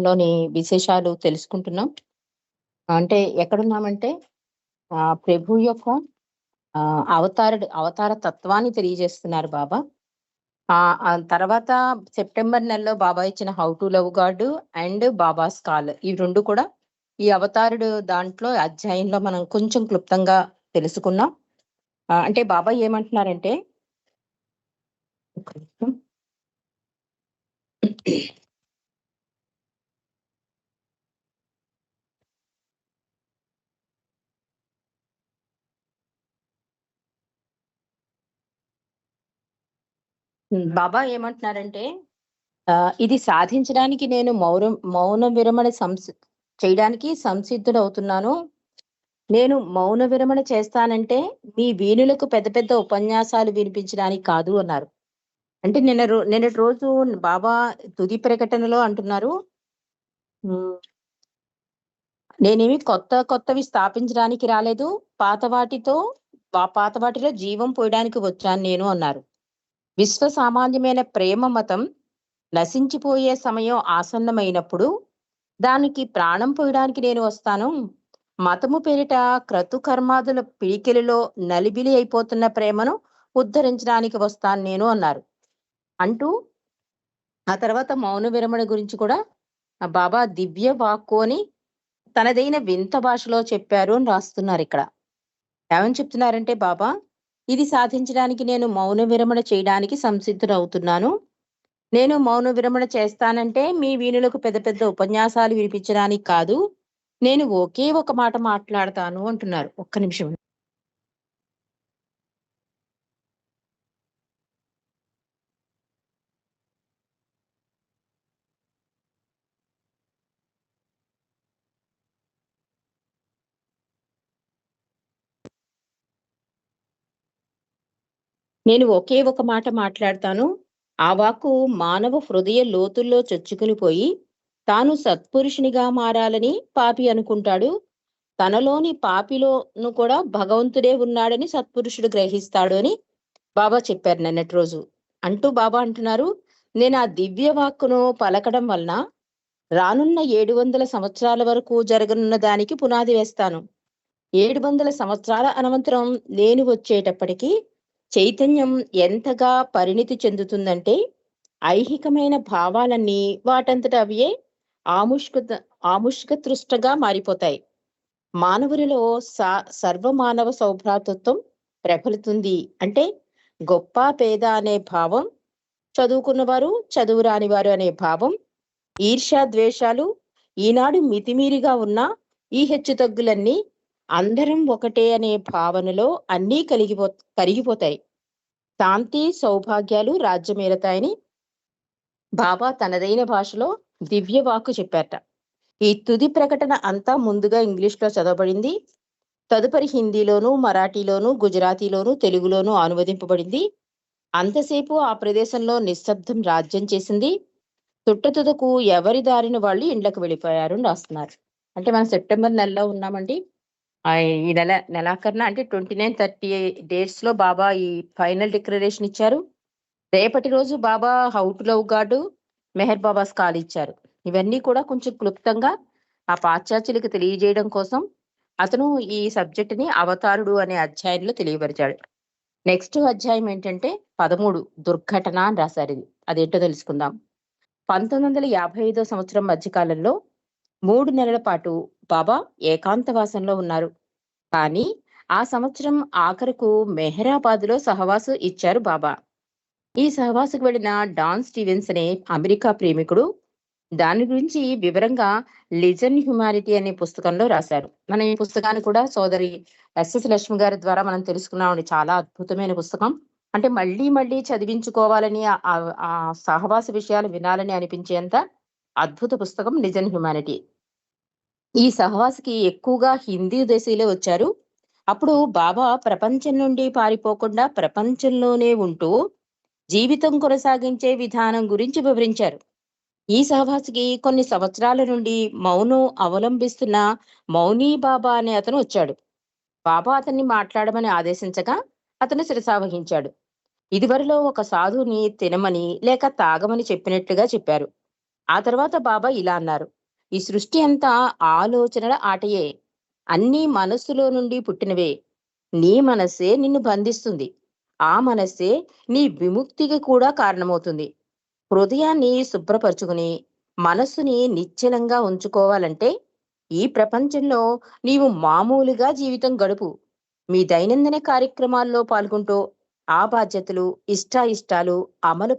లోని విశేషాలు తెలుసుకుంటున్నాం. అంటే ఎక్కడున్నామంటే ఆ ప్రభు యొక్క అవతారుడు అవతార తత్వాన్ని తెలియజేస్తున్నారు బాబా. ఆ తర్వాత సెప్టెంబర్ నెలలో బాబా ఇచ్చిన 'how to love God' and Baba call ఈ రెండు కూడా ఈ అవతారుడు దాంట్లో అధ్యాయంలో మనం కొంచెం క్లుప్తంగా తెలుసుకున్నాం. అంటే బాబా ఏమంటున్నారంటే బాబా ఏమంటున్నారంటే ఇది సాధించడానికి నేను మౌనం మౌన విరమణ సంసి చేయడానికి సంసిద్ధుడవుతున్నాను. నేను మౌన విరమణ చేస్తానంటే మీ వీణులకు పెద్ద పెద్ద ఉపన్యాసాలు వినిపించడానికి కాదు అన్నారు. అంటే నిన్న రో నిన్నటి రోజు బాబా తుది ప్రకటనలో అంటున్నారు. నేనేమి కొత్త కొత్తవి స్థాపించడానికి రాలేదు. పాత వాటితో పాత వాటిలో జీవం పోయడానికి వచ్చాను నేను అన్నారు. విశ్వ సామాన్యమైన ప్రేమ మతం నశించిపోయే సమయం ఆసన్నమైనప్పుడు దానికి ప్రాణం పోయడానికి నేను వస్తాను. మతము పేరిట క్రతుకర్మాదుల పిడికిలిలో నలిబిలి అయిపోతున్న ప్రేమను ఉద్ధరించడానికి వస్తాను నేను అన్నారు. అంటూ ఆ తర్వాత మౌన విరమణ గురించి కూడా బాబా దివ్య వాక్కు అని తనదైన వింత భాషలో చెప్పారు అని రాస్తున్నారు ఇక్కడ ఏమని చెప్తున్నారంటే బాబా, ఇది సాధించడానికి నేను మౌన విరమణ చేయడానికి సంసిద్ధుడవుతున్నాను. నేను మౌన విరమణ చేస్తానంటే మీ వీణులకు పెద్ద పెద్ద ఉపన్యాసాలు వినిపించడానికి కాదు. నేను ఒకే ఒక మాట మాట్లాడతాను అంటున్నారు. ఒక్క నిమిషం. నేను ఒకే ఒక మాట మాట్లాడతాను. ఆ వాక్కు మానవ హృదయ లోతుల్లో చొచ్చుకుని పోయి తాను సత్పురుషునిగా మారాలని పాపి అనుకుంటాడు. తనలోని పాపిలోను కూడా భగవంతుడే ఉన్నాడని సత్పురుషుడు గ్రహిస్తాడు అని బాబా చెప్పారు నిన్నటి రోజు. అంటూ బాబా అంటున్నారు, నేను ఆ దివ్య వాక్కును పలకడం వలన రానున్న 700 సంవత్సరాల వరకు జరగనున్న దానికి పునాది వేస్తాను. 700 సంవత్సరాల అనంతరం నేను వచ్చేటప్పటికి చైతన్యం ఎంతగా పరిణితి చెందుతుందంటే ఐహికమైన భావాలన్నీ వాటంతట అవే ఆముష్కత ఆముష్కతృష్టగా మారిపోతాయి. మానవులలో సా సర్వమానవ సౌభ్రాతృత్వం ప్రబలుతుంది. అంటే గొప్ప, పేద అనే భావం, చదువుకున్నవారు, చదువు రానివారు అనే భావం, ఈర్ష్యా ద్వేషాలు ఈనాడు మితిమీరిగా ఉన్న ఈ హెచ్చుతగ్గులన్నీ అందరం ఒకటే అనే భావనలో అన్నీ కలిగిపో కరిగిపోతాయి. శాంతి, సౌభాగ్యాలు రాజ్యమేరతాయని బాబా తనదైన భాషలో దివ్య వాక్కు చెప్పారట. ఈ తుది ప్రకటన అంతా ముందుగా ఇంగ్లీష్‌లో చదవబడింది. తదుపరి హిందీలోను, మరాఠీలోను, గుజరాతీలోను, తెలుగులోను అనువదింపబడింది. అంతసేపు ఆ ప్రదేశంలో నిశ్శబ్దం రాజ్యం చేసింది. తుట్టతుదకు ఎవరి దారిన వాళ్ళు ఇండ్లకు వెళ్ళిపోయారు అని రాస్తున్నారు. అంటే మనం సెప్టెంబర్ నెలలో ఉన్నామండి. ఈ నెల నెలాఖరున అంటే 29, 30 డేస్‌లో బాబా ఈ ఫైనల్ డిక్లరేషన్ ఇచ్చారు. రేపటి రోజు Baba 'how to love God', 'Meher Baba's call' ఇచ్చారు. ఇవన్నీ కూడా కొంచెం క్లుప్తంగా ఆ పాశ్చాత్యులకు తెలియజేయడం కోసం అతను ఈ సబ్జెక్ట్‌ని 'అవతారుడు' అనే అధ్యాయంలో తెలియపరిచాడు. నెక్స్ట్ అధ్యాయం ఏంటంటే 13 దుర్ఘటన అని రాశారిది. అదేంటో తెలుసుకుందాం. 1955 సంవత్సరం మధ్యకాలంలో మూడు నెలల పాటు బాబా ఏకాంతవాసంలో ఉన్నారు. కానీ ఆ సంవత్సరం ఆఖరుకు మెహరాబాద్‌లో సహవాసు ఇచ్చారు బాబా. ఈ సహవాసుకు వెళ్ళిన డాన్ స్టీవెన్స్ అనే అమెరికా ప్రేమికుడు దాని గురించి వివరంగా 'లిజన్ హ్యుమానిటీ' అనే పుస్తకంలో రాశారు. మనం ఈ పుస్తకాన్ని కూడా సోదరి ఎస్ఎస్ లక్ష్మి గారి ద్వారా మనం తెలుసుకున్నామండి. చాలా అద్భుతమైన పుస్తకం. అంటే మళ్ళీ మళ్ళీ చదివించుకోవాలని ఆ సహవాస విషయాలు వినాలని అనిపించేంత అద్భుత పుస్తకం 'లిజన్ హ్యుమానిటీ'. ఈ సహవాసికి ఎక్కువగా హిందీ దేశీయులే వచ్చారు. అప్పుడు బాబా ప్రపంచం నుండి పారిపోకుండా ప్రపంచంలోనే ఉంటూ జీవితం కొనసాగించే విధానం గురించి వివరించారు. ఈ సహవాసికి కొన్ని సంవత్సరాల నుండి మౌనం అవలంబిస్తున్న మౌనీ బాబా అనే అతను వచ్చాడు. బాబా అతన్ని మాట్లాడమని ఆదేశించగా అతను శిరసావహించాడు. ఇదివరలో ఒక సాధువుని తినమని లేక తాగమని చెప్పినట్లుగా చెప్పారు. ఆ తర్వాత బాబా ఇలా అన్నారు ఈ సృష్టి అంతా ఆలోచనల ఆటయే. అన్నీ మనస్సులో నుండి పుట్టినవే. నీ మనస్సే నిన్ను బంధిస్తుంది. ఆ మనస్సే నీ విముక్తికి కూడా కారణమవుతుంది. హృదయాన్ని శుభ్రపరచుకుని మనస్సుని నిశ్చలంగా ఉంచుకోవాలంటే ఈ ప్రపంచంలో నీవు మామూలుగా జీవితం గడుపు. మీ దైనందిన కార్యక్రమాల్లో పాల్గొంటూ ఆ బాధ్యతలు ఇష్టాయిష్టాలు అమలు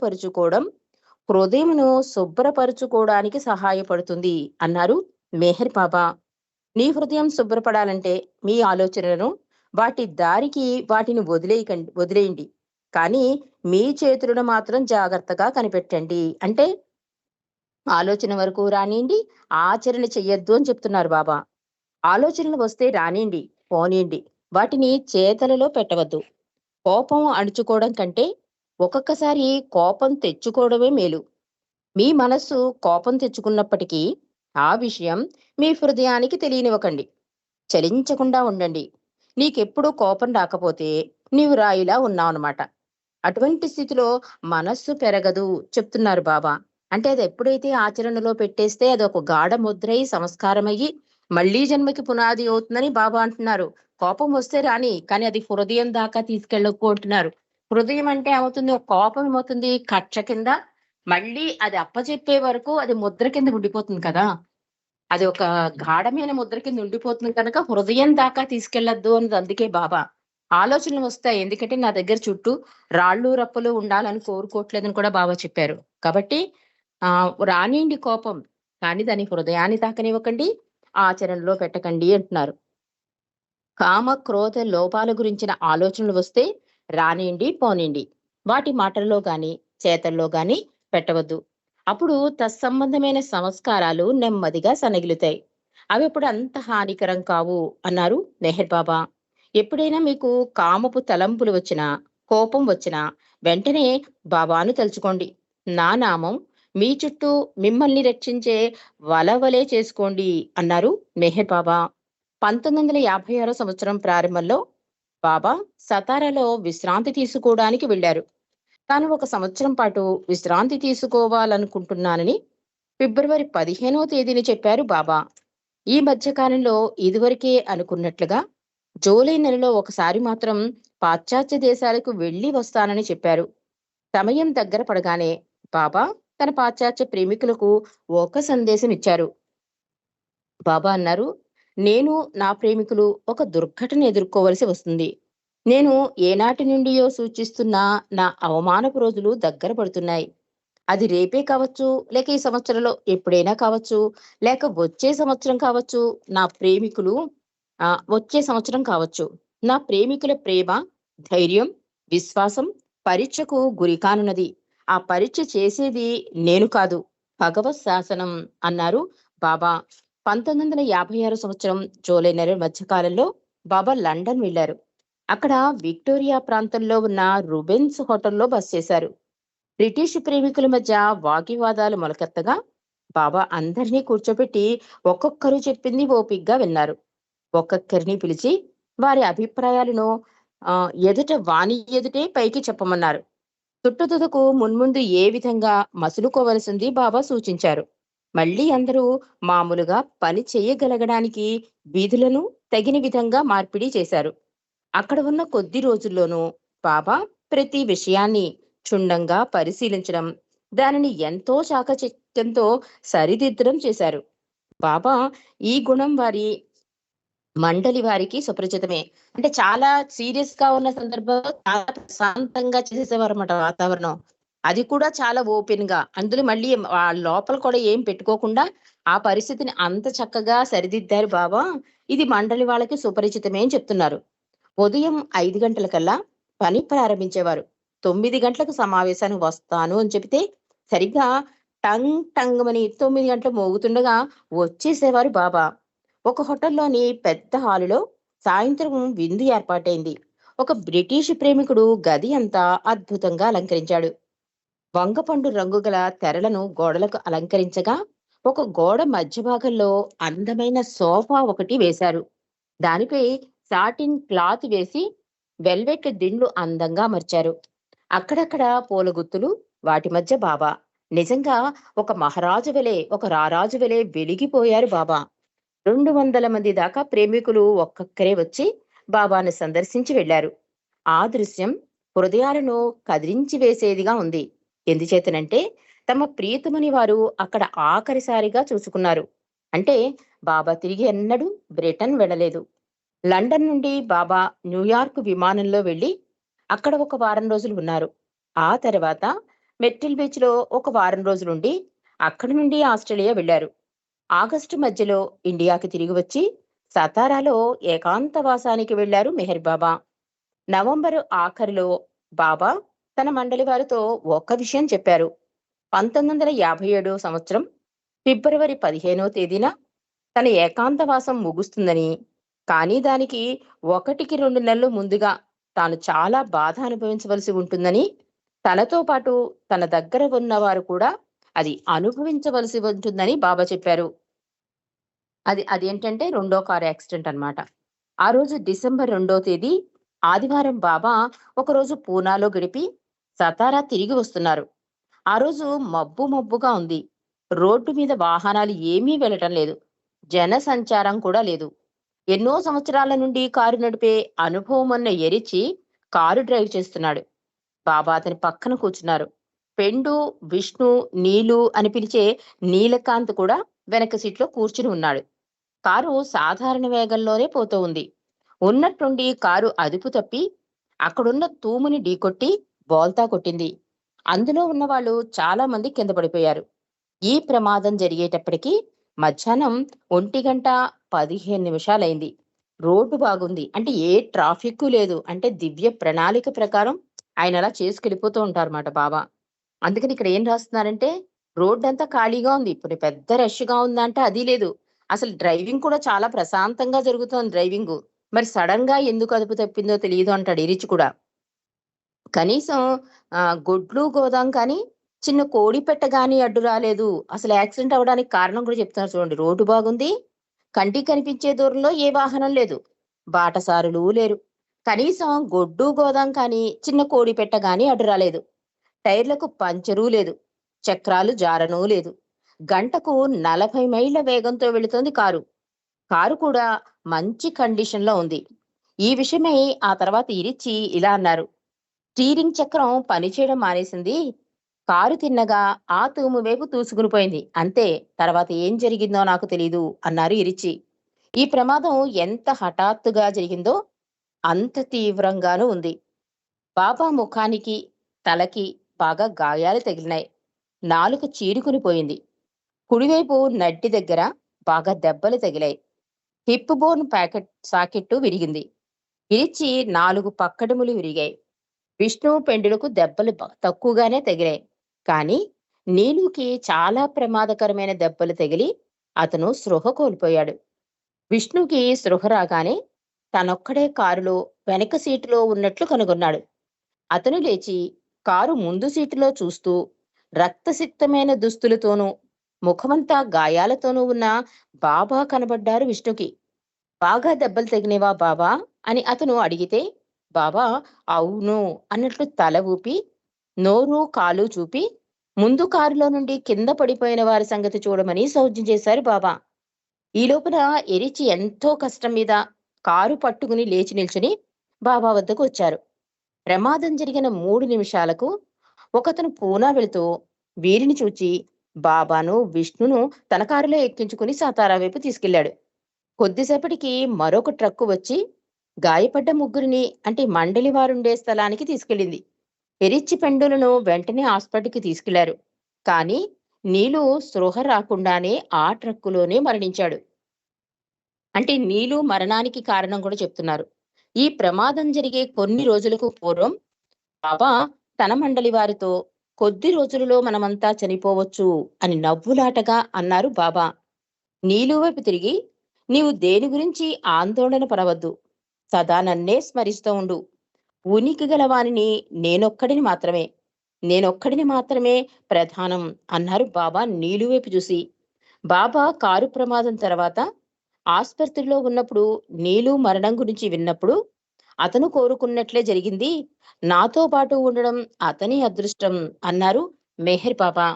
హృదయంను హృదయమును శుభ్రపరుచుకోవడానికి సహాయపడుతుంది అన్నారు మెహర్ బాబా. నీ హృదయం శుభ్రపడాలంటే మీ ఆలోచనలను వాటి దారికి వాటిని వదిలేయకండి వదిలేయండి. కానీ మీ చేతులను మాత్రం జాగ్రత్తగా కనిపెట్టండి. అంటే ఆలోచన వరకు రానియండి ఆచరణ చెయ్యొద్దు అని చెప్తున్నారు బాబా. ఆలోచనలు వస్తే రానియండి పోనీయండి. వాటిని చేతలలో పెట్టవద్దు. కోపం అణుచుకోవడం కంటే ఒక్కొక్కసారి కోపం తెచ్చుకోవడమే మేలు. మీ మనస్సు కోపం తెచ్చుకున్నప్పటికీ ఆ విషయం మీ హృదయానికి తెలియనివ్వకండి. చలించకుండా ఉండండి. నీకెప్పుడు కోపం రాకపోతే నీవు రాయిలా ఉన్నావు అనమాట అటువంటి స్థితిలో మనస్సు పెరగదు చెప్తున్నారు బాబా. అంటే అది ఎప్పుడైతే ఆచరణలో పెట్టేస్తే అది ఒక గాఢ ముద్రై సంస్కారమయ్యి మళ్ళీ జన్మకి పునాది అవుతుందని బాబా అంటున్నారు. కోపం వస్తే రాని కానీ అది హృదయం దాకా తీసుకెళ్ళకుంటున్నారు హృదయం అంటే ఏమవుతుంది? ఒక కోపం ఏమవుతుంది? కక్ష కింద మళ్ళీ అది అప్పచెప్పే వరకు అది ముద్ర కింద ఉండిపోతుంది కదా. అది ఒక గాఢమైన ముద్ర కింద ఉండిపోతుంది కనుక హృదయం దాకా తీసుకెళ్ళొద్దు అన్నది అందుకే బాబా. ఆలోచనలు వస్తాయి. ఎందుకంటే నా దగ్గర చుట్టూ రాళ్ళు రప్పలు ఉండాలని కోరుకోవట్లేదని కూడా బాబా చెప్పారు. కాబట్టి ఆ రానిండి కోపం. కానీ దాని హృదయాన్ని తాకనివ్వకండి. ఆచరణలో పెట్టకండి అంటున్నారు. కామ క్రోధ లోపాల గురించిన ఆలోచనలు వస్తే రానియండి పోనిండి వాటి మాటల్లో గాని చేతల్లో గాని పెట్టవద్దు. అప్పుడు తత్సంబంధమైన సంస్కారాలు నెమ్మదిగా సనగిలుతాయి అవి అప్పుడు అంత హానికరం కావు అన్నారు మెహర్ బాబా. ఎప్పుడైనా మీకు కామపు తలంపులు వచ్చినా కోపం వచ్చినా వెంటనే బాబాను తలుచుకోండి. నా నామం మీ చుట్టూ మిమ్మల్ని రక్షించే వలవలే చేసుకోండి అన్నారు మెహర్ బాబా. పంతొమ్మిది వందల యాభై ఆరో సంవత్సరం ప్రారంభంలో బాబా సతారాలో విశ్రాంతి తీసుకోవడానికి వెళ్ళారు. తాను ఒక సంవత్సరం పాటు విశ్రాంతి తీసుకోవాలనుకుంటున్నానని ఫిబ్రవరి పదిహేనవ తేదీని చెప్పారు బాబా. ఈ మధ్య కాలంలో ఇదివరకే అనుకున్నట్లుగా జూలై నెలలో ఒకసారి మాత్రం పాశ్చాత్య దేశాలకు వెళ్ళి వస్తానని చెప్పారు. సమయం దగ్గర పడగానే బాబా తన పాశ్చాత్య ప్రేమికులకు ఒక సందేశం ఇచ్చారు. బాబా అన్నారు నేను నా ప్రేమికులు ఒక దుర్ఘటన ఎదుర్కోవలసి వస్తుంది. నేను ఏనాటి నుండియో సూచిస్తున్న నా అవమానపు రోజులు దగ్గర పడుతున్నాయి. అది రేపే కావచ్చు లేక ఈ సంవత్సరంలో ఎప్పుడైనా కావచ్చు లేక వచ్చే సంవత్సరం కావచ్చు నా ప్రేమికులు వచ్చే సంవత్సరం కావచ్చు. నా ప్రేమికుల ప్రేమ ధైర్యం విశ్వాసం పరీక్షకు గురి కానున్నది. ఆ పరీక్ష చేసేది నేను కాదు భగవత్ శాసనం అన్నారు బాబా పంతొమ్మిది వందల యాభై ఆరు సంవత్సరం జూలై నెల మధ్యకాలంలో బాబా లండన్ వెళ్ళారు అక్కడ విక్టోరియా ప్రాంతంలో ఉన్న రుబెన్స్ హోటల్లో బస్ చేశారు. బ్రిటిష్ ప్రేమికుల మధ్య వాగ్వివాదాలు మొలకెత్తగా బాబా అందరినీ కూర్చోబెట్టి ఒక్కొక్కరు చెప్పింది ఓపిగ్గా విన్నారు. ఒక్కొక్కరిని పిలిచి వారి అభిప్రాయాలను ఎదుట వాణి ఎదుటే పైకి చెప్పమన్నారు. చుట్టుతుదకు మున్ముందు ఏ విధంగా మసులుకోవలసింది బాబా సూచించారు. మళ్ళీ అందరూ మామూలుగా పని చేయగలగడానికి వీధులను తగిన విధంగా మార్పిడి చేశారు. అక్కడ ఉన్న కొద్ది రోజుల్లోనూ బాబా ప్రతి విషయాన్ని క్షుణ్ణంగా పరిశీలించడం దానిని ఎంతో చాకచక్యంతో సరిదిద్దడం చేశారు. బాబా ఈ గుణం వారి మండలి వారికి సుపరిచితమే. అంటే చాలా సీరియస్గా ఉన్న సందర్భంలో చాలా ప్రశాంతంగా చేసేవారు అన్నమాట వాతావరణం. అది కూడా చాలా ఓపెన్గా. అందులో మళ్ళీ ఆ లోపల కూడా ఏం పెట్టుకోకుండా ఆ పరిస్థితిని అంత చక్కగా సరిదిద్దారు బాబా. ఇది మండలి వాళ్ళకి సుపరిచితమే అని చెప్తున్నారు. ఉదయం ఐదు గంటలకల్లా పని ప్రారంభించేవారు. తొమ్మిది గంటలకు సమావేశానికి వస్తాను అని చెబితే సరిగ్గా టంగ్ టంగ్ అని తొమ్మిది గంటలు మోగుతుండగా వచ్చేసేవారు బాబా. ఒక హోటల్లోని పెద్ద హాలులో సాయంత్రం విందు ఏర్పాటైంది. ఒక బ్రిటిష్ ప్రేమికుడు గది అంతా అద్భుతంగా అలంకరించాడు. వంగపండు రంగు గల తెరలను గోడలకు అలంకరించగా ఒక గోడ మధ్య భాగంలో అందమైన సోఫా ఒకటి వేశారు. దానిపై సాటిన్ క్లాత్ వేసి వెల్వెట్ దిండ్లు అందంగా మర్చారు అక్కడక్కడ పూల గుత్తులు వాటి మధ్య బాబా. నిజంగా ఒక మహారాజు వెలే ఒక రారాజు వెలే వెలిగిపోయారు బాబా. రెండు వందల మంది దాకా ప్రేమికులు ఒక్కొక్కరే వచ్చి బాబాను సందర్శించి వెళ్ళారు ఆ దృశ్యం హృదయాలను కదిలించి వేసేదిగా ఉంది. ఎందుచేతనంటే తమ ప్రియతమని వారు అక్కడ ఆఖరిసారిగా చూసుకున్నారు. అంటే బాబా తిరిగి ఎన్నడూ బ్రిటన్ వెళ్ళలేదు. లండన్ నుండి బాబా న్యూయార్క్ విమానంలో వెళ్ళి అక్కడ ఒక వారం రోజులు ఉన్నారు. ఆ తర్వాత మెట్టిల్ బీచ్లో ఒక వారం రోజులుండి అక్కడి నుండి ఆస్ట్రేలియా వెళ్ళారు. ఆగస్టు మధ్యలో ఇండియాకి తిరిగి వచ్చి సతారాలో ఏకాంతవాసానికి వెళ్ళారు మెహర్ బాబా. నవంబరు ఆఖరిలో బాబా తన మండలి వారితో ఒక్క విషయం చెప్పారు. పంతొమ్మిది వందల యాభై ఏడో సంవత్సరం ఫిబ్రవరి పదిహేనో తేదీన తన ఏకాంతవాసం ముగుస్తుందని కానీ దానికి ఒకటికి రెండు నెలలు ముందుగా తాను చాలా బాధ అనుభవించవలసి ఉంటుందని తనతో పాటు తన దగ్గర ఉన్నవారు కూడా అది అనుభవించవలసి ఉంటుందని బాబా చెప్పారు. అది అదేంటంటే రెండో కారు యాక్సిడెంట్ అన్నమాట. ఆ రోజు డిసెంబర్ రెండో తేదీ ఆదివారం బాబా ఒకరోజు పూనాలో గడిపి సతారా తిరిగి వస్తున్నారు. ఆ రోజు మబ్బు మబ్బుగా ఉంది. రోడ్డు మీద వాహనాలు ఏమీ వెళ్ళటం లేదు. జన సంచారం కూడా లేదు. ఎన్నో సంవత్సరాల నుండి కారు నడిపే అనుభవం అన్న ఎరిచి కారు డ్రైవ్ చేస్తున్నాడు. బాబా అతని పక్కన కూర్చున్నారు. పెండు విష్ణు నీలు అని పిలిచే నీలకాంత్ కూడా వెనక సీట్లో కూర్చుని ఉన్నాడు. కారు సాధారణ వేగంలోనే పోతూ ఉంది. ఉన్నట్టుండి కారు అదుపు తప్పి అక్కడున్న తూముని ఢీకొట్టి బోల్తా కొట్టింది. అందులో ఉన్న వాళ్ళు చాలా మంది కింద పడిపోయారు. ఈ ప్రమాదం జరిగేటప్పటికీ మధ్యాహ్నం ఒంటి గంట పదిహేను నిమిషాలైంది. రోడ్డు బాగుంది. అంటే ఏ ట్రాఫిక్ లేదు. అంటే దివ్య ప్రణాళిక ప్రకారం ఆయన అలా చేసుకెళ్ళిపోతూ ఉంటారన్నమాట బాబా. అందుకని ఇక్కడ ఏం రాస్తున్నారంటే రోడ్డు అంతా ఖాళీగా ఉంది. ఇప్పుడు పెద్ద రష్గా ఉందంటే అది లేదు. అసలు డ్రైవింగ్ కూడా చాలా ప్రశాంతంగా జరుగుతోంది డ్రైవింగ్. మరి సడన్గా ఎందుకు అదుపు తప్పిందో తెలియదు అంటాడు ఇరిచి కూడా. కనీసం గొడ్లు గోదాం కానీ చిన్న కోడి పెట్ట కానీ అడ్డు రాలేదు. అసలు యాక్సిడెంట్ అవడానికి కారణం కూడా చెప్తున్నారు చూడండి. రోడ్డు బాగుంది. కంటికి కనిపించే దూరంలో ఏ వాహనం లేదు. బాటసారులు లేరు. కనీసం గొడ్డు గోదాం కానీ చిన్న కోడి పెట్ట కానీ అడ్డు రాలేదు. టైర్లకు పంచరు లేదు. చక్రాలు జారనూ లేదు. గంటకు నలభై మైళ్ళ వేగంతో వెళుతోంది కారు. కారు కూడా మంచి కండిషన్లో ఉంది. ఈ విషయమై ఆ తర్వాత ఇరిచి ఇలా అన్నారు. స్టీరింగ్ చక్రం పనిచేయడం మానేసింది. కారు తిన్నగా ఆ తూము వైపు తూసుకుని పోయింది. అంతే తర్వాత ఏం జరిగిందో నాకు తెలీదు అన్నారు ఇరిచి. ఈ ప్రమాదం ఎంత హఠాత్తుగా జరిగిందో అంత తీవ్రంగానూ ఉంది. బాబా ముఖానికి తలకి బాగా గాయాలు తగిలినాయి. నాలుక చీరుకుని పోయింది. కుడివైపు నడ్డి దగ్గర బాగా దెబ్బలు తగిలాయి. హిప్ బోన్ ప్యాకెట్ సాకెట్టు విరిగింది. విరిచి నాలుగు పక్కడములు విరిగాయి. విష్ణు పెండులకు దెబ్బలు తక్కువగానే తగిలాయి. కానీ నీలుకి చాలా ప్రమాదకరమైన దెబ్బలు తగిలి అతను సృహ కోల్పోయాడు. విష్ణుకి సృహ రాగానే తనొక్కడే కారులో వెనక సీటులో ఉన్నట్లు కనుగొన్నాడు. అతను లేచి కారు ముందు సీటులో చూస్తూ రక్తసిక్తమైన దుస్తులతోనూ ముఖమంతా గాయాలతోనూ ఉన్న బాబా కనబడ్డారు విష్ణుకి. బాగా దెబ్బలు తగినేవా బాబా అని అతను అడిగితే బాబా అవును అన్నట్లు తల ఊపి నోరు కాలు చూపి ముందు కారులో నుండి కింద పడిపోయిన వారి సంగతి చూడమని సౌజ్యం చేశారు బాబా. ఈ లోపల ఎరిచి ఎంతో కష్టం మీద కారు పట్టుకుని లేచి నిల్చుని బాబా వద్దకు వచ్చారు. ప్రమాదం జరిగిన మూడు నిమిషాలకు ఒకతను పూనా వెళుతూ వీరిని చూచి బాబాను విష్ణును తన కారులో ఎక్కించుకుని సాతారా వైపు తీసుకెళ్ళాడు కొద్దిసేపటికి మరొక ట్రక్కు వచ్చి గాయపడ్డ ముగ్గురిని అంటే మండలి వారుండే స్థలానికి తీసుకెళ్ళింది. ఎరిచి పెండులను వెంటనే హాస్పిటల్కి తీసుకెళ్ళారు. కానీ నీలు స్పృహ రాకుండానే ఆ ట్రక్కులోనే మరణించాడు. అంటే నీలు మరణానికి కారణం కూడా చెప్తున్నారు. ఈ ప్రమాదం జరిగే కొన్ని రోజులకు పూర్వం బాబా తన మండలి వారితో కొద్ది రోజులలో మనమంతా చనిపోవచ్చు అని నవ్వులాటగా అన్నారు బాబా. నీలు వైపు తిరిగి నీవు దేని గురించి ఆందోళన పడవద్దు. సదా నన్నే స్మరిస్తూ ఉండు. ఉనికి గలవానిని నేనొక్కడిని మాత్రమే. నేనొక్కడిని మాత్రమే ప్రధానం అన్నారు బాబా నీలు వైపు చూసి. బాబా కారు ప్రమాదం తర్వాత ఆసుపత్రిలో ఉన్నప్పుడు నీలు మరణం గురించి విన్నప్పుడు అతను కోరుకున్నట్లే జరిగింది. నాతో పాటు ఉండడం అతని అదృష్టం అన్నారు మెహర్ బాబా.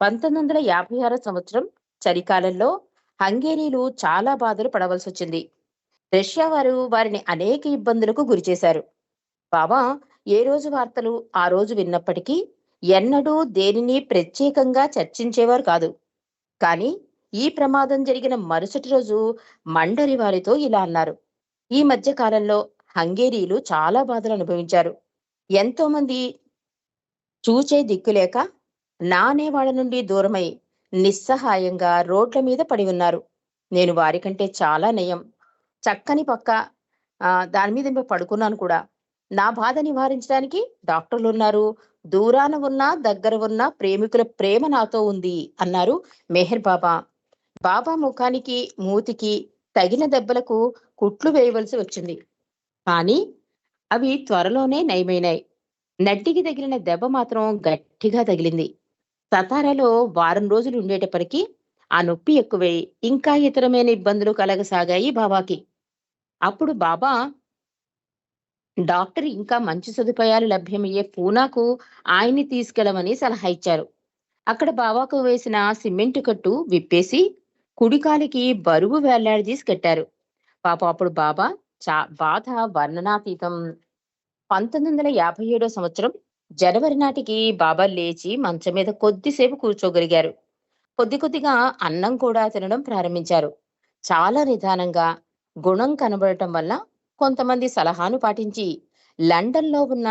పంతొమ్మిది వందల యాభై ఆరో సంవత్సరం చలికాలంలో హంగేరీలు చాలా బాధలు పడవలసి వచ్చింది రష్యా వారు వారిని అనేక ఇబ్బందులకు గురిచేశారు. బాబా ఏ రోజు వార్తలు ఆ రోజు విన్నప్పటికీ ఎన్నడూ దేనిని ప్రత్యేకంగా చర్చించేవారు కాదు. కానీ ఈ ప్రమాదం జరిగిన మరుసటి రోజు మండరి వారితో ఇలా అన్నారు. ఈ మధ్య కాలంలో హంగేరీలు చాలా బాధలు అనుభవించారు. ఎంతో మంది చూచే దిక్కులేక నానే వాళ్ళ నుండి దూరమై నిస్సహాయంగా రోడ్ల మీద పడి ఉన్నారు. నేను వారికంటే చాలా నయం. చక్కని పక్క దాని మీద పడుకున్నాను కూడా. నా బాధ నివారించడానికి డాక్టర్లు ఉన్నారు. దూరాన ఉన్నా దగ్గర ఉన్న ప్రేమికుల ప్రేమ నాతో ఉంది అన్నారు మెహర్ బాబా. బాబా ముఖానికి మూతికి తగిన దెబ్బలకు కుట్లు వేయవలసి వచ్చింది. కానీ అవి త్వరలోనే నయమైనాయి. నడ్డికి తగిలిన దెబ్బ మాత్రం గట్టిగా తగిలింది. సతారాలో వారం రోజులు ఉండేటప్పటికీ ఆ నొప్పి ఎక్కువై ఇంకా ఇతరమైన ఇబ్బందులు కలగసాగాయి బాబాకి. అప్పుడు బాబా డాక్టర్ ఇంకా మంచి సదుపాయాలు లభ్యమయ్యే పూనాకు ఆయన్ని తీసుకెళ్ళమని సలహా ఇచ్చారు. అక్కడ బాబాకు వేసిన సిమెంట్ కట్టు విప్పేసి కుడికాలికి బరువు వేలాడదీసి కట్టారు. పాప అప్పుడు బాబా చా బాధ వర్ణనాతీతం. పంతొమ్మిది వందల యాభై ఏడో సంవత్సరం జనవరి నాటికి బాబా లేచి మంచం మీద కొద్దిసేపు కూర్చోగలిగారు. కొద్ది కొద్దిగా అన్నం కూడా తినడం ప్రారంభించారు. చాలా నిదానంగా గుణం కనబడటం వల్ల కొంతమంది సలహాను పాటించి లండన్లో ఉన్న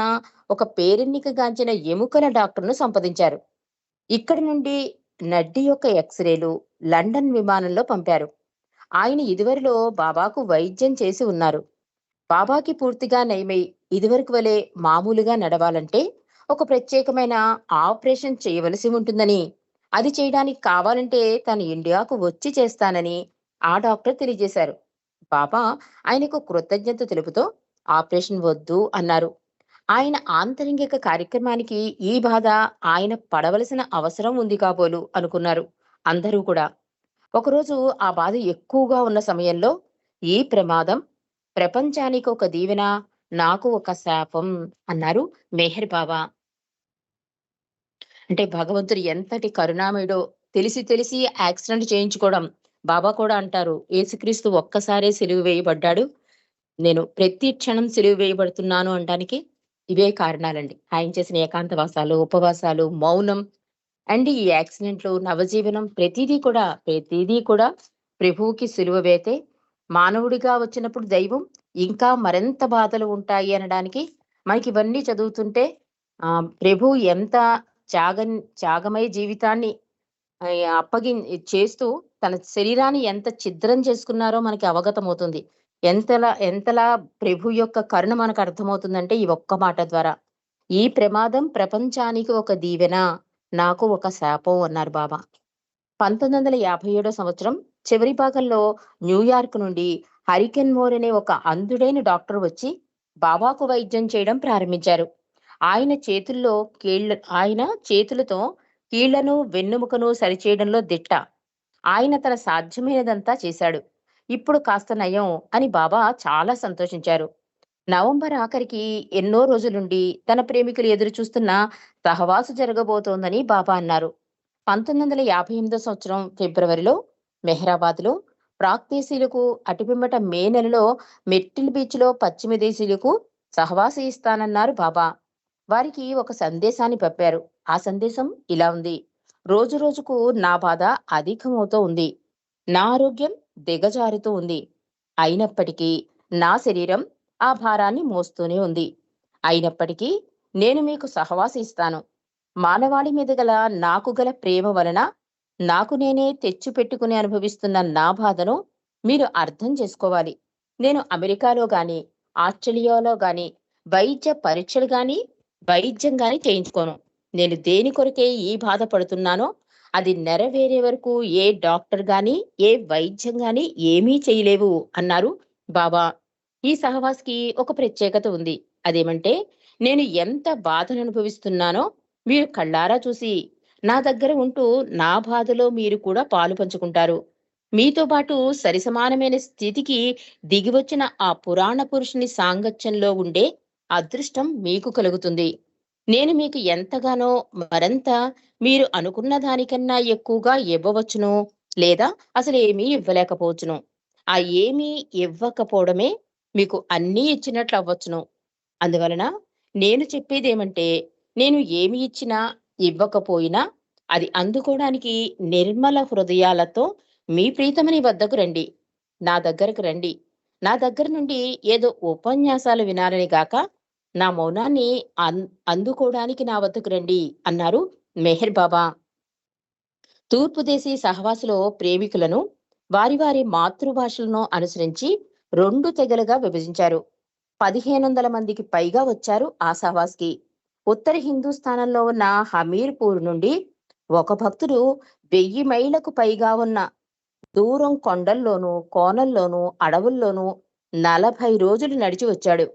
ఒక పేరెన్నిక గాంచిన ఎముకల డాక్టర్ను సంప్రదించారు. ఇక్కడి నుండి నడ్డి యొక్క ఎక్స్రేలు లండన్ విమానంలో పంపారు. ఆయన ఇదివరలో బాబాకు వైద్యం చేసి ఉన్నారు. బాబాకి పూర్తిగా నయమై ఇదివరకు వలె మామూలుగా నడవాలంటే ఒక ప్రత్యేకమైన ఆపరేషన్ చేయవలసి ఉంటుందని. అది చేయడానికి కావాలంటే తను ఇండియాకు వచ్చి చేస్తానని ఆ డాక్టర్ తెలియజేశారు. బాబా ఆయనకు కృతజ్ఞత తెలుపుతో ఆపరేషన్ వద్దు అన్నారు. ఆయన ఆంతరింగిక కార్యక్రమానికి ఈ బాధ ఆయన పడవలసిన అవసరం ఉంది కాబోలు అనుకున్నారు అందరూ కూడా. ఒకరోజు ఆ బాధ ఎక్కువగా ఉన్న సమయంలో ఈ ప్రమాదం ప్రపంచానికి ఒక దీవెన నాకు ఒక శాపం అన్నారు మెహర్ బాబా. అంటే భగవంతుడు ఎంతటి కరుణామయుడో తెలిసి తెలిసి యాక్సిడెంట్ చేయించుకోవడం బాబా కూడా అంటారు. ఏసుక్రీస్తు ఒక్కసారే సిలువ వేయబడ్డాడు. నేను ప్రతి క్షణం సిలువు వేయబడుతున్నాను అనడానికి ఇవే కారణాలండి. ఆయన చేసిన ఏకాంతవాసాలు ఉపవాసాలు మౌనం అండ్ ఈ యాక్సిడెంట్లు నవజీవనం ప్రతిదీ కూడా ప్రతిదీ కూడా ప్రభువుకి సిలువ వేతే మానవుడిగా వచ్చినప్పుడు దైవం ఇంకా మరింత బాధలు ఉంటాయి అనడానికి? మనకి ఇవన్నీ చదువుతుంటే ఆ ప్రభు ఎంత త్యాగ త్యాగమయ జీవితాన్ని అప్పగి చేస్తూ తన శరీరాన్ని ఎంత ఛిద్రం చేసుకున్నారో మనకి అవగతమవుతుంది. ఎంతలా ఎంతలా ప్రభు యొక్క కరుణ మనకు అర్థమవుతుందంటే ఈ ఒక్క మాట ద్వారా. ఈ ప్రమాదం ప్రపంచానికి ఒక దీవెన నాకు ఒక శాపం అన్నారు బాబా. పంతొమ్మిది వందల యాభై ఏడో సంవత్సరం చివరి భాగంలో న్యూయార్క్ నుండి హరికెన్ మోర్ అనే ఒక అంధుడైన డాక్టర్ వచ్చి బాబాకు వైద్యం చేయడం ప్రారంభించారు. ఆయన చేతుల్లో కీళ్ళ ఆయన చేతులతో కీళ్ళను వెన్నుముకను సరిచేయడంలో దిట్ట. ఆయన తన సాధ్యమైనదంతా చేశాడు. ఇప్పుడు కాస్త నయం అని బాబా చాలా సంతోషించారు. నవంబర్ ఆఖరికి ఎన్నో రోజులుండి తన ప్రేమికులు ఎదురు చూస్తున్న సహవాసు జరగబోతోందని బాబా అన్నారు. పంతొమ్మిది వందల యాభై ఎనిమిదో సంవత్సరం ఫిబ్రవరిలో మెహ్రాబాద్ లో అటుపిమ్మట మే నెలలో మెట్టిల్ బీచ్లో పశ్చిమ దేశీయులకు సహవాస ఇస్తానన్నారు బాబా. వారికి ఒక సందేశాన్ని పంపారు. ఆ సందేశం ఇలా ఉంది. రోజు రోజుకు నా బాధ అధికమవుతూ ఉంది. నా ఆరోగ్యం దిగజారుతూ ఉంది. అయినప్పటికీ నా శరీరం ఆ భారాన్ని మోస్తూనే ఉంది. అయినప్పటికీ నేను మీకు సహవాస ఇస్తాను. మానవాళి మీద గల నాకు గల ప్రేమ వలన నాకు నేనే తెచ్చు పెట్టుకుని అనుభవిస్తున్న నా బాధను మీరు అర్థం చేసుకోవాలి. నేను అమెరికాలో గాని ఆస్ట్రేలియాలో గాని వైద్య పరీక్షలు గాని వైద్యం గాని చేయించుకోను. నేను దేని కొరకే ఈ బాధ పడుతున్నానో అది నెరవేరే వరకు ఏ డాక్టర్ గాని ఏ వైద్యం గాని ఏమీ చేయలేవు అన్నారు బాబా. ఈ సహవాస్కి ఒక ప్రత్యేకత ఉంది. అదేమంటే నేను ఎంత బాధను అనుభవిస్తున్నానో మీరు కళ్ళారా చూసి నా దగ్గర ఉంటూ నా బాధలో మీరు కూడా పాలు పంచుకుంటారు. మీతో పాటు సరిసమానమైన స్థితికి దిగివచ్చిన ఆ పురాణ పురుషుని సాంగత్యంలో ఉండే అదృష్టం మీకు కలుగుతుంది. నేను మీకు ఎంతగానో మరంత మీరు అనుకున్న దానికన్నా ఎక్కువగా ఇవ్వవచ్చును లేదా అసలు ఏమీ ఇవ్వలేకపోవచ్చును. ఆ ఏమీ ఇవ్వకపోవడమే మీకు అన్నీ ఇచ్చినట్లు అవ్వచ్చును. అందువలన నేను చెప్పేదేమంటే నేను ఏమి ఇచ్చినా ఇవ్వకపోయినా అది అందుకోవడానికి నిర్మల హృదయాలతో మీ ప్రీతమని వద్దకు రండి నా దగ్గరకు రండి. నా దగ్గర నుండి ఏదో ఉపన్యాసాలు వినాలని గాక నా మౌనాన్ని అన్ అందుకోవడానికి నా వద్దకు రండి అన్నారు మెహర్ బాబా. తూర్పుదేశీ సహవాసులో ప్రేమికులను వారి వారి మాతృభాషలను అనుసరించి రెండు తెగలుగా విభజించారు. పదిహేను వందల మందికి పైగా వచ్చారు ఆ సహవాస్కి. ఉత్తర హిందూస్థానంలో ఉన్న హమీర్పూర్ నుండి ఒక భక్తుడు వెయ్యి మైళ్ళకు పైగా ఉన్న దూరం కొండల్లోనూ కోనల్లోనూ అడవుల్లోనూ నలభై రోజులు నడిచి వచ్చాడు.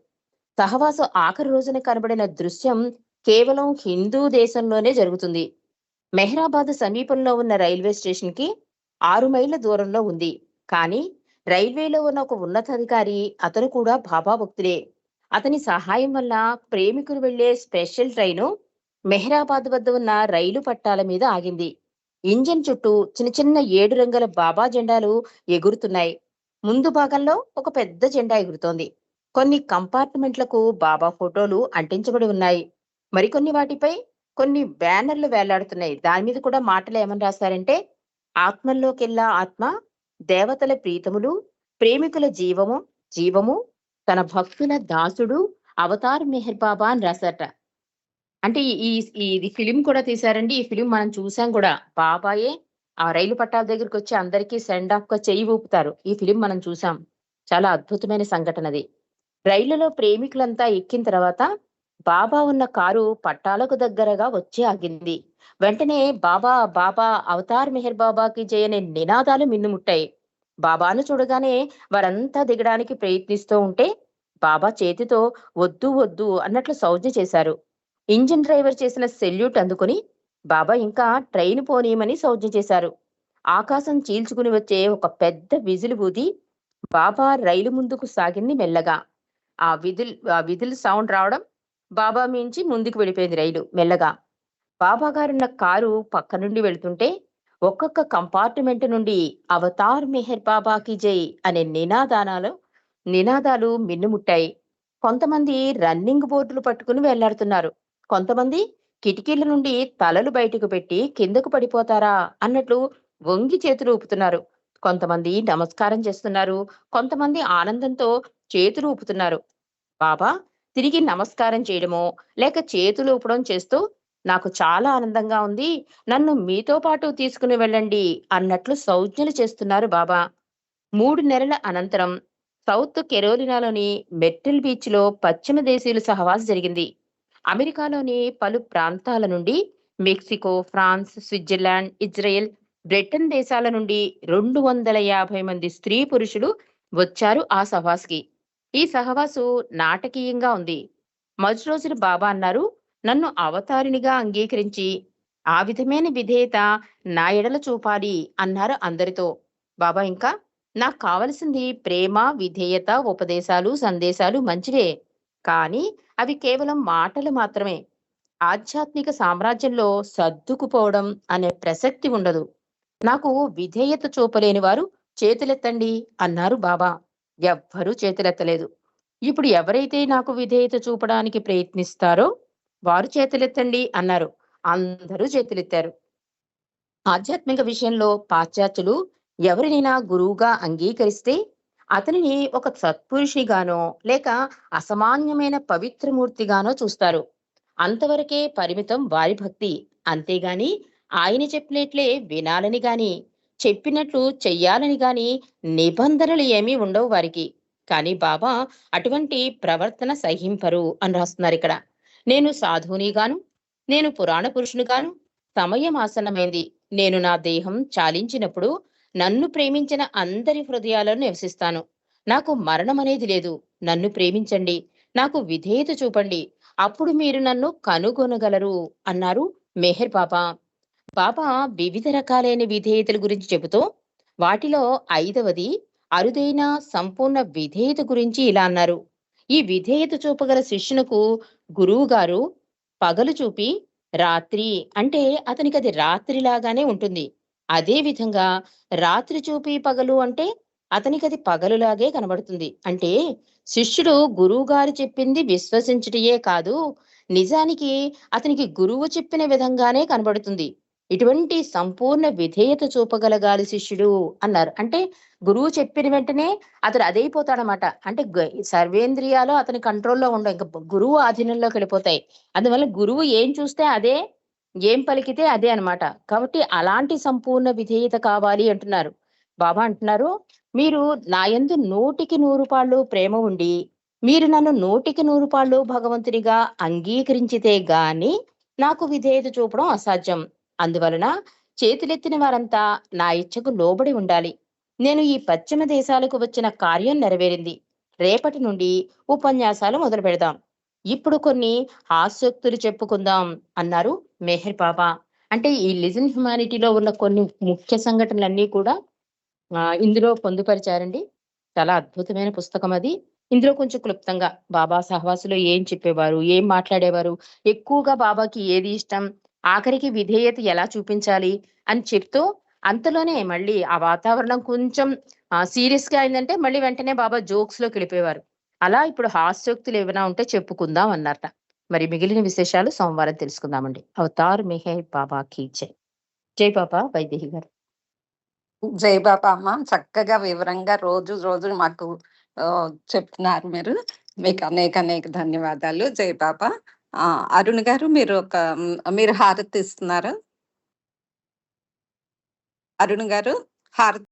సహవాసు ఆఖరి రోజున కనబడిన దృశ్యం కేవలం హిందూ దేశంలోనే జరుగుతుంది. మెహ్రాబాద్ సమీపంలో ఉన్న రైల్వే స్టేషన్కి ఆరు మైళ్ళ దూరంలో ఉంది. కానీ రైల్వేలో ఉన్న ఒక ఉన్నతాధికారి అతను కూడా బాబా భక్తుడే. అతని సహాయం వల్ల ప్రేమికులు వెళ్ళే స్పెషల్ ట్రైను మెహ్రాబాద్ వద్ద ఉన్న రైలు పట్టాల మీద ఆగింది. ఇంజన్ చుట్టూ చిన్న చిన్న ఏడు రంగుల బాబా జెండాలు ఎగురుతున్నాయి. ముందు భాగంలో ఒక పెద్ద జెండా ఎగురుతోంది. కొన్ని కంపార్ట్మెంట్లకు బాబా ఫోటోలు అంటించబడి ఉన్నాయి. మరికొన్ని వాటిపై కొన్ని బ్యానర్లు వేలాడుతున్నాయి. దాని మీద కూడా మాటలు ఏమని రాశారంటే ఆత్మల్లోకెల్లా ఆత్మ దేవతల ప్రీతములు ప్రేమికుల జీవము జీవము తన భక్తుల దాసుడు అవతార్ మెహర్ బాబా అని రాశారట. అంటే ఈ ఇది ఫిలిం కూడా తీశారండి. ఈ ఫిలిం మనం చూసాం కూడా. బాబాయే ఆ రైలు పట్టాల దగ్గరికి వచ్చి అందరికీ సెండ్ ఆఫ్గా చెయ్యి ఊపుతారు. ఈ ఫిలిం మనం చూసాం. చాలా అద్భుతమైన సంఘటన అది. రైలులో ప్రేమికులంతా ఎక్కిన తర్వాత బాబా ఉన్న కారు పట్టాలకు దగ్గరగా వచ్చి ఆగింది. వెంటనే బాబా బాబా అవతార్ మెహర్ బాబాకి చేయని నినాదాలు మిన్నుముట్టాయి. బాబాను చూడగానే వారంతా దిగడానికి ప్రయత్నిస్తూ ఉంటే బాబా చేతితో వద్దు వద్దు అన్నట్లు సౌజ్ఞ చేశారు. ఇంజిన్ డ్రైవర్ చేసిన సెల్యూట్ అందుకుని బాబా ఇంకా ట్రైన్ పోనీయమని సౌజ్ఞ చేశారు. ఆకాశం చీల్చుకుని వచ్చే ఒక పెద్ద విజిల్ ఊది బాబా రైలు ముందుకు సాగింది మెల్లగా. ఆ విధులు ఆ విధులు సౌండ్ రావడం బాబా మించి ముందుకు వెళ్ళిపోయింది రైలు మెల్లగా. బాబా గారున్న కారు పక్క నుండి వెళ్తుంటే ఒక్కొక్క కంపార్ట్మెంట్ నుండి అవతార్ మెహర్ బాబాకి జై అనే నినాదానాలు నినాదాలు మిన్నుముట్టాయి కొంతమంది రన్నింగ్ బోర్డులు పట్టుకుని వెళ్ళాడుతున్నారు. కొంతమంది కిటికీల నుండి తలలు బయటకు పెట్టి కిందకు పడిపోతారా అన్నట్లు వంగి చేతులు ఊపుతున్నారు. కొంతమంది నమస్కారం చేస్తున్నారు. కొంతమంది ఆనందంతో చేతులు ఊపుతున్నారు. బాబా తిరిగి నమస్కారం చేయడమో లేక చేతులు ఊపడం చేస్తూ నాకు చాలా ఆనందంగా ఉంది. నన్ను మీతో పాటు తీసుకుని వెళ్ళండి అన్నట్లు సౌజ్ఞలు చేస్తున్నారు బాబా. మూడు నెలల అనంతరం సౌత్ కెరోలినాలోని మెట్టిల్ బీచ్లో పశ్చిమ దేశీయుల సహవాసం జరిగింది. అమెరికాలోని పలు ప్రాంతాల నుండి Mexico France Switzerland Israel Britain దేశాల నుండి రెండు వందల యాభై మంది స్త్రీ పురుషులు వచ్చారు ఆ సహవాస్కి. ఈ సహవాసు నాటకీయంగా ఉంది. మొదటి రోజున బాబా అన్నారు నన్ను అవతారినిగా అంగీకరించి ఆ విధమైన విధేయత నా ఎడల చూపాలి అన్నారు అందరితో. బాబా ఇంకా నాకు కావలసింది ప్రేమ విధేయత ఉపదేశాలు సందేశాలు మంచివే. కానీ అవి కేవలం మాటలు మాత్రమే. ఆధ్యాత్మిక సామ్రాజ్యంలో సర్దుకుపోవడం అనే ప్రసక్తి ఉండదు. నాకు విధేయత చూపలేని వారు చేతులెత్తండి అన్నారు బాబా. ఎవ్వరూ చేతులెత్తలేదు. ఇప్పుడు ఎవరైతే నాకు విధేయత చూపడానికి ప్రయత్నిస్తారో వారు చేతులెత్తండి అన్నారు. అందరూ చేతులెత్తారు. ఆధ్యాత్మిక విషయంలో పాశ్చాత్యులు ఎవరినైనా గురువుగా అంగీకరిస్తే అతనిని ఒక సత్పురుషిగానో లేక అసామాన్యమైన పవిత్రమూర్తిగానో చూస్తారు. అంతవరకే పరిమితం వారి భక్తి. అంతేగాని ఆయన చెప్పినట్లే వినాలని గాని చెప్పినట్లు చెయ్యాలని గాని నిబంధనలు ఏమీ ఉండవు వారికి. కానీ బాబా అటువంటి ప్రవర్తన సహింపరు అని రాస్తున్నారు ఇక్కడ. నేను సాధువునిగాను నేను పురాణ పురుషునిగాను సమయం ఆసన్నమైంది. నేను నా దేహం చాలించినప్పుడు నన్ను ప్రేమించిన అందరి హృదయాలను నివసిస్తాను. నాకు మరణం అనేది లేదు. నన్ను ప్రేమించండి. నాకు విధేయత చూపండి. అప్పుడు మీరు నన్ను కనుగొనగలరు అన్నారు మెహర్ బాబా బాబా వివిధ రకాలైన విధేయతల గురించి చెబుతూ వాటిలో ఐదవది అరుదైన సంపూర్ణ విధేయత గురించి ఇలా అన్నారు. ఈ విధేయత చూపగల శిష్యునకు గురువు గారు పగలు చూపి రాత్రి అంటే అతనికి అది రాత్రి లాగానే ఉంటుంది. అదే విధంగా రాత్రి చూపి పగలు అంటే అతనికి అది పగలులాగే కనబడుతుంది. అంటే శిష్యుడు గురువు గారు చెప్పింది విశ్వసించుటయే కాదు నిజానికి అతనికి గురువు చెప్పిన విధంగానే కనబడుతుంది. ఇటువంటి సంపూర్ణ విధేయత చూపగలగాలి శిష్యుడు అన్నారు. అంటే గురువు చెప్పిన వెంటనే అతడు అదైపోతాడనమాట. అంటే సర్వేంద్రియాలు అతని కంట్రోల్లో ఉండవు. ఇంకా గురువు ఆధీనంలోకి వెళ్ళిపోతాయి. అందువల్ల గురువు ఏం చూస్తే అదే ఏం పలికితే అదే అన్నమాట కాబట్టి అలాంటి సంపూర్ణ విధేయత కావాలి అంటున్నారు. బాబా అంటున్నారు మీరు నా యందు నూటికి నూరు పాళ్ళు ప్రేమ ఉండి మీరు నన్ను నూటికి నూరు పాళ్ళు భగవంతునిగా అంగీకరించితే గాని నాకు విధేయత చూపడం అసాధ్యం. అందువలన చేతులెత్తిన వారంతా నా ఇచ్చకు లోబడి ఉండాలి. నేను ఈ పశ్చిమ దేశాలకు వచ్చిన కార్యం నెరవేరింది. రేపటి నుండి ఉపన్యాసాలు మొదలు పెడదాం. ఇప్పుడు కొన్ని ఆసక్తులు చెప్పుకుందాం అన్నారు మెహర్ బాబా. అంటే ఈ లిజన్ హ్యుమానిటీలో ఉన్న కొన్ని ముఖ్య సంఘటనలన్నీ కూడా ఇందులో పొందుపరిచారండి. చాలా అద్భుతమైన పుస్తకం అది. ఇందులో కొంచెం క్లుప్తంగా బాబా సహవాసులో ఏం చెప్పేవారు ఏం మాట్లాడేవారు ఎక్కువగా బాబాకి ఏది ఇష్టం ఆఖరికి విధేయత ఎలా చూపించాలి అని చెప్తూ అంతలోనే మళ్ళీ ఆ వాతావరణం కొంచెం సీరియస్గా అయిందంటే మళ్ళీ వెంటనే బాబా జోక్స్లోకి వెళ్ళిపోయేవారు. అలా ఇప్పుడు హాస్యోక్తులు ఏమైనా ఉంటే చెప్పుకుందాం అన్నారట. మరి మిగిలిన విశేషాలు సోమవారం తెలుసుకుందామండి. అవతార్ మిహే బాబా కీ జై. జై బాబా వైదేహి గారు. జై బాబా అమ్మ. చక్కగా వివరంగా రోజు రోజు మాకు చెప్తున్నారు మీరు. మీకు అనేక అనేక ధన్యవాదాలు. జై బాబా. అరుణ్ గారు మీరు ఒక మీరు హారతి ఇస్తున్నారు? అరుణ్ గారు హారతి